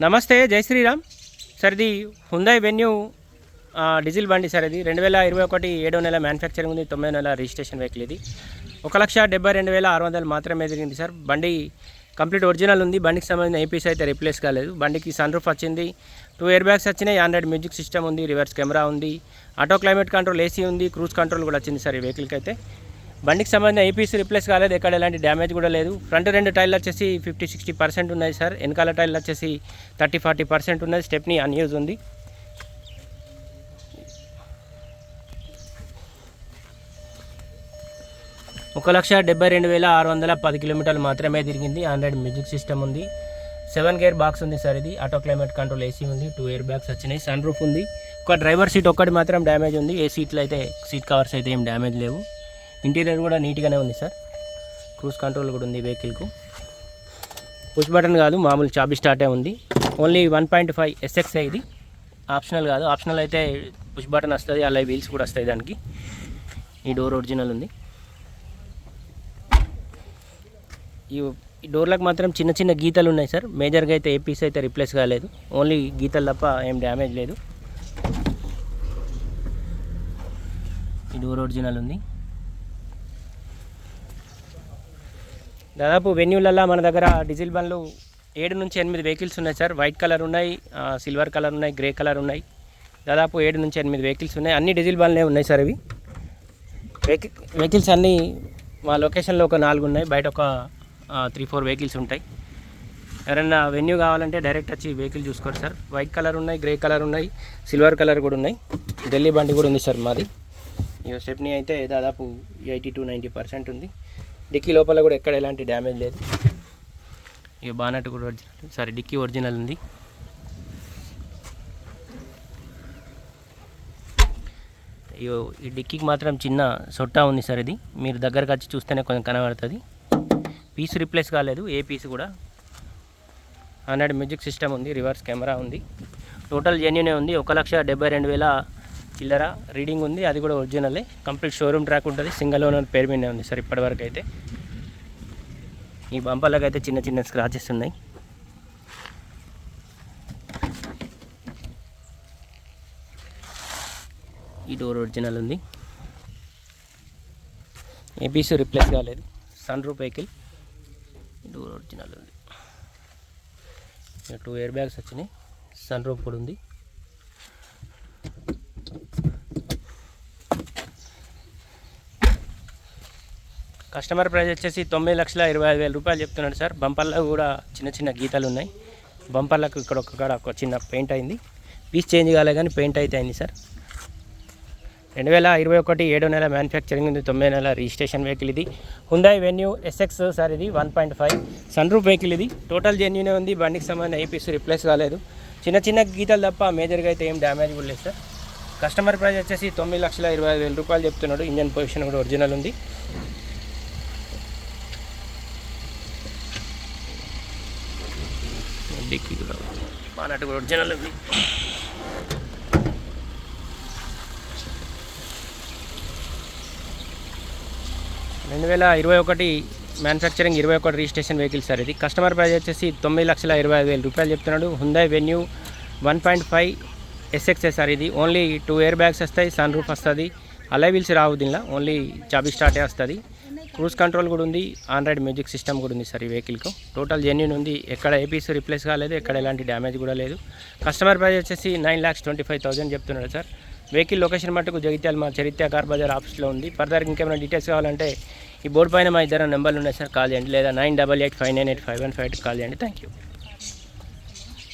నమస్తే జై శ్రీరామ్. సార్ ఇది హుందాయ్ వెన్యూ డీజిల్ బండి సార్ ఇది. రెండు వేల ఇరవై ఒకటి ఏడో నెల మ్యానుఫ్యాక్చరింగ్ ఉంది తొమ్మిదో నెల రిజిస్ట్రేషన్ వెహికల్ ఇది. ఒక లక్ష డెబ్బై రెండు వేల ఆరు వందలు మాత్రమే జరిగింది సార్. బండి కంప్లీట్ ఒరిజినల్ ఉంది. బండికి సంబంధించిన ఏపీస్ అయితే రిప్లేస్ కాలేదు. బండికి సన్ రూఫ్ వచ్చింది. టూ ఇయర్ బ్యాగ్స్ వచ్చినాయి. ఆండ్రాయిడ్ మ్యూజిక్ సిస్టమ్ ఉంది రివర్స్ కెమెరా ఉంది. ఆటో క్లైమేట్ కంట్రోల్ ఏసీ ఉంది. క్రూజ్ కంట్రోల్ కూడా వచ్చింది సార్ ఈ వెహికల్కి అయితే. బండికి సంబంధించిన ఏపీసీ రిప్లేస్ కాలేదు. ఎక్కడ ఎలాంటి డ్యామేజ్ కూడా లేదు. ఫ్రంట్ రెండు టైర్లు వచ్చేసి ఫిఫ్టీ సిక్స్టీ పర్సెంట్ ఉన్నాయి సార్. వెనకాల టైర్లు వచ్చేసి థర్టీ ఫార్టీ పర్సెంట్ ఉన్నది స్టెప్ని అన్యూజ్ ఉంది. ఒక లక్ష డెబ్బై రెండు వేల ఆరు వందల పది కిలోమీటర్లు మాత్రమే తిరిగింది. ఆండ్రాయిడ్ మ్యూజిక్ సిస్టమ్ ఉంది. సెవెన్ గేర్ బాక్స్ ఉంది సార్ ఇది. ఆటో క్లైమేట్ కంట్రోల్ ఏసీ ఉంది. టూ ఇయర్ బ్యాగ్స్ వచ్చినాయి. సన్ రూఫ్ ఉంది. ఒక డ్రైవర్ సీట్ ఒక్కటి మాత్రం డ్యామేజ్ ఉంది. ఏ సీట్లు అయితే సీట్ కవర్స్ అయితే ఏం డ్యామేజ్ లేవు. ఇంటీరియర్ కూడా నీట్గానే ఉంది సార్. క్రూజ్ కంట్రోల్ కూడా ఉంది వెహికల్కు. పుష్ బటన్ కాదు మామూలు చాబీ స్టార్టే ఉంది. ఓన్లీ వన్ పాయింట్ ఫైవ్ ఎస్ఎక్సే ఇది. ఆప్షనల్ కాదు. ఆప్షనల్ అయితే పుష్ బటన్ వస్తుంది అలాగే వీల్స్ కూడా వస్తాయి దానికి. ఈ డోర్ ఒరిజినల్ ఉంది. ఈ ఈ డోర్లకు మాత్రం చిన్న చిన్న గీతలు ఉన్నాయి సార్. మేజర్గా అయితే ఏ పీస్ అయితే రిప్లేస్ కాలేదు. ఓన్లీ గీతలు తప్ప ఏం డ్యామేజ్ లేదు. ఈ డోర్ ఒరిజినల్ ఉంది. దాదాపు వెన్యూలల్లో మన దగ్గర డీజిల్ బండ్లు ఏడు నుంచి ఎనిమిది వెహికల్స్ ఉన్నాయి సార్. వైట్ కలర్ ఉన్నాయి సిల్వర్ కలర్ ఉన్నాయి గ్రే కలర్ ఉన్నాయి. దాదాపు ఏడు నుంచి ఎనిమిది వెహికల్స్ ఉన్నాయి. అన్ని డీజిల్ బండ్లే ఉన్నాయి సార్ ఇవి. వెహికల్ వెహికల్స్ అన్నీ మా లొకేషన్లో ఒక నాలుగు ఉన్నాయి. బయట ఒక త్రీ ఫోర్ వెహికల్స్ ఉంటాయి. ఎవరైనా వెన్యూ కావాలంటే డైరెక్ట్ వచ్చి వెహికల్ చూసుకోరు సార్. వైట్ కలర్ ఉన్నాయి గ్రే కలర్ ఉన్నాయి సిల్వర్ కలర్ కూడా ఉన్నాయి. ఢిల్లీ బండి కూడా ఉంది సార్ మాది. ఈ స్టెప్ని అయితే దాదాపు ఎయిటీ టు నైంటీ పర్సెంట్ ఉంది. డిక్కీ లోపల కూడా ఎక్కడ ఎలాంటి డ్యామేజ్ లేదు. ఇక బానట్ కూడా ఒరిజినల్ సారీ డిక్కీ ఒరిజినల్ ఉంది. ఈ డిక్కీకి మాత్రం చిన్న సొట్టా ఉంది సార్ ఇది. మీరు దగ్గరకు వచ్చి చూస్తేనే కొంచెం కనబడుతుంది. పీస్ రిప్లేస్ కాలేదు ఏ పీస్ కూడా. హండ్రెడ్ మ్యూజిక్ సిస్టమ్ ఉంది రివర్స్ కెమెరా ఉంది. టోటల్ జెన్యునే ఉంది ఒక లక్ష డెబ్బై రెండు వేల చిల్లర రీడింగ్ ఉంది అది కూడా ఒరిజినలే. కంప్లీట్ షోరూమ్ ట్రాక్ ఉంటుంది సింగల్ ఓనర్ పేరు మీద ఉంది సార్ ఇప్పటివరకు అయితే ఈ బంపర్లకు అయితే చిన్న చిన్న స్క్రాచెస్ ఉన్నాయి. ఈ డోర్ ఒరిజినల్ ఉంది. ఏబీసీ రిప్లేస్ కాలేదు sunroof vehicle door original ఉంది. టూ ఇయర్ బ్యాగ్స్ వచ్చినాయి సన్ రూప్ కూడా ఉంది. కస్టమర్ ప్రైస్ వచ్చేసి తొమ్మిది లక్షల ఇరవై ఐదు వేల రూపాయలు చెప్తున్నాడు సార్. బంపర్లో కూడా చిన్న చిన్న గీతలు ఉన్నాయి. బంపర్లకు ఇక్కడ ఒక కాడ ఒక చిన్న పెయింట్ అయింది. పీస్ చేంజ్ కాలే కానీ పెయింట్ అయితే అయింది సార్. రెండు వేల ఇరవై ఒకటి ఏడో నెల మ్యానుఫ్యాక్చరింగ్ ఉంది. తొమ్మిది నెల రిజిస్ట్రేషన్ వెహికల్ ఇది. హుందాయ్ వెన్యూ ఎస్ఎక్స్ సార్ ఇది one point five. Sunroof vehicle ఇది టోటల్ జెన్యూనే ఉంది. బండికి సంబంధించిన ఐపీస్ రిప్లేస్ కాలేదు. చిన్న చిన్న గీతలు తప్ప మేజర్గా అయితే ఏం డ్యామేజ్ కూడా లేదు సార్. కస్టమర్ ప్రైస్ వచ్చేసి తొమ్మిది లక్షల ఇరవై ఐదు వేల రూపాయలు చెప్తున్నాడు. ఇంజన్ పొజిషన్ కూడా ఒరిజినల్ ఉంది. డిక్కీ కూడా బానట్ కూడా ఒరిజినల్ రెండు వేల ఇరవై ఒకటి మ్యానుఫ్యాక్చరింగ్ ఇరవై ఒకటి రిజిస్ట్రేషన్ వెహికల్ సార్ ఇది. కస్టమర్ ప్రైస్ వచ్చేసి తొమ్మిది లక్షల ఇరవై ఐదు వేల రూపాయలు చెప్తున్నాడు. Hyundai venue one point five ఎస్ఎక్సే sir ఇది. ఓన్లీ టూ ఇయర్ బ్యాగ్స్ వస్తాయి సన్ రూఫ్ వస్తుంది. అలై వీల్స్ రావు దీనిలో. ఓన్లీ చాబీ స్టార్టే వస్తుంది. క్రూజ్ కంట్రోల్ కూడా ఉంది ఆండ్రాయిడ్ మ్యూజిక్ సిస్టమ్ కూడా ఉంది సార్ ఈ వెహికల్కు. టోటల్ జెన్యున్ ఉంది ఎక్కడ ఏపీస్ రిప్లేస్ కాలేదు ఎక్కడ ఎలాంటి డ్యామేజ్ కూడా లేదు. కస్టమర్ ప్రైస్ వచ్చేసి nine lakhs twenty five thousand చెప్తున్నాడు సార్. వెహికల్ లొకేషన్ మటుకు జగిత్యాల మా చరిత్ర కార్ బజార్ ఆఫీస్లో ఉంది. ఫర్దర్ ఇంకేమైనా డీటెయిల్స్ కావాలంటే ఈ బోర్డు పైన మా ఇద్దరు నెంబర్లు ఉన్నాయి సార్. కాల్ చేయండి లేదా nine double eight five nine eight five one five call చేయండి. Thank you